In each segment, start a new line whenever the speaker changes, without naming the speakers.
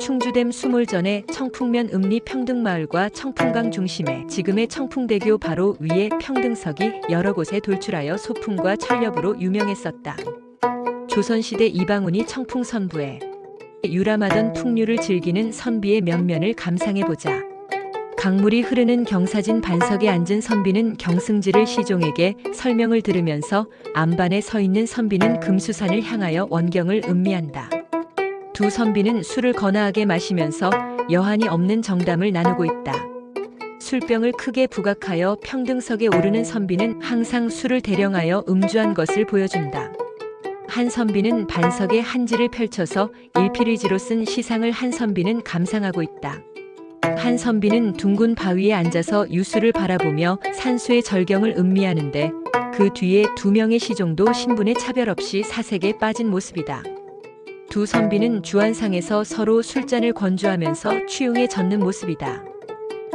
충주댐 수몰 전에 청풍면 읍리 평등마을과 청풍강 중심에 지금의 청풍대교 바로 위에 평등석이 여러 곳에 돌출하여 소품과 철렵으로 유명했었다. 조선시대 이방운이 청풍 선부에 유람하던 풍류를 즐기는 선비의 면면을 감상해보자. 강물이 흐르는 경사진 반석에 앉은 선비는 경승지를 시종에게 설명을 들으면서 안반에 서 있는 선비는 금수산을 향하여 원경을 음미한다. 두 선비는 술을 거나하게 마시면서 여한이 없는 정담을 나누고 있다. 술병을 크게 부각하여 평등석에 오르는 선비는 항상 술을 대령하여 음주한 것을 보여준다. 한 선비는 반석에 한지를 펼쳐서 일필의지로 쓴 시상을 한 선비는 감상하고 있다. 한 선비는 둥근 바위에 앉아서 유수를 바라보며 산수의 절경을 음미하는데 그 뒤에 두 명의 시종도 신분의 차별 없이 사색에 빠진 모습이다. 두 선비는 주안상에서 서로 술잔을 건조하면서 취용에 젖는 모습이다.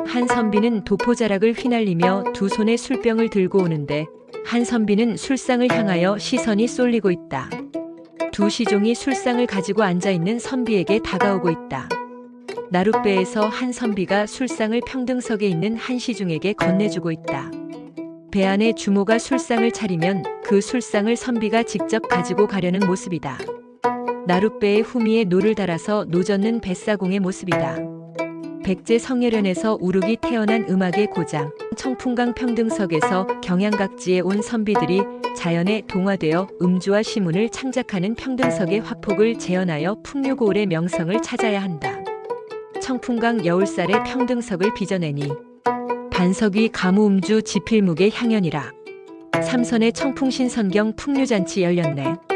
한 선비는 도포자락을 휘날리며 두 손에 술병을 들고 오는데 한 선비는 술상을 향하여 시선이 쏠리고 있다. 두 시종이 술상을 가지고 앉아 있는 선비에게 다가오고 있다. 나룻배에서 한 선비가 술상을 평등석에 있는 한 시중에게 건네주고 있다. 배 안에 주모가 술상을 차리면 그 술상을 선비가 직접 가지고 가려는 모습이다. 나룻배의 후미에 노를 달아서 노젓는 뱃사공의 모습이다. 백제 성예련에서 우룩이 태어난 음악의 고장, 청풍강 평등석에서 경양각지에 온 선비들이 자연에 동화되어 음주와 시문을 창작하는 평등석의 화폭을 재현하여 풍류고을의 명성을 찾아야 한다. 청풍강 여울살의 평등석을 빚어내니 반석 위 가무음주 지필묵의 향연이라 삼선의 청풍신선경 풍류잔치 열렸네.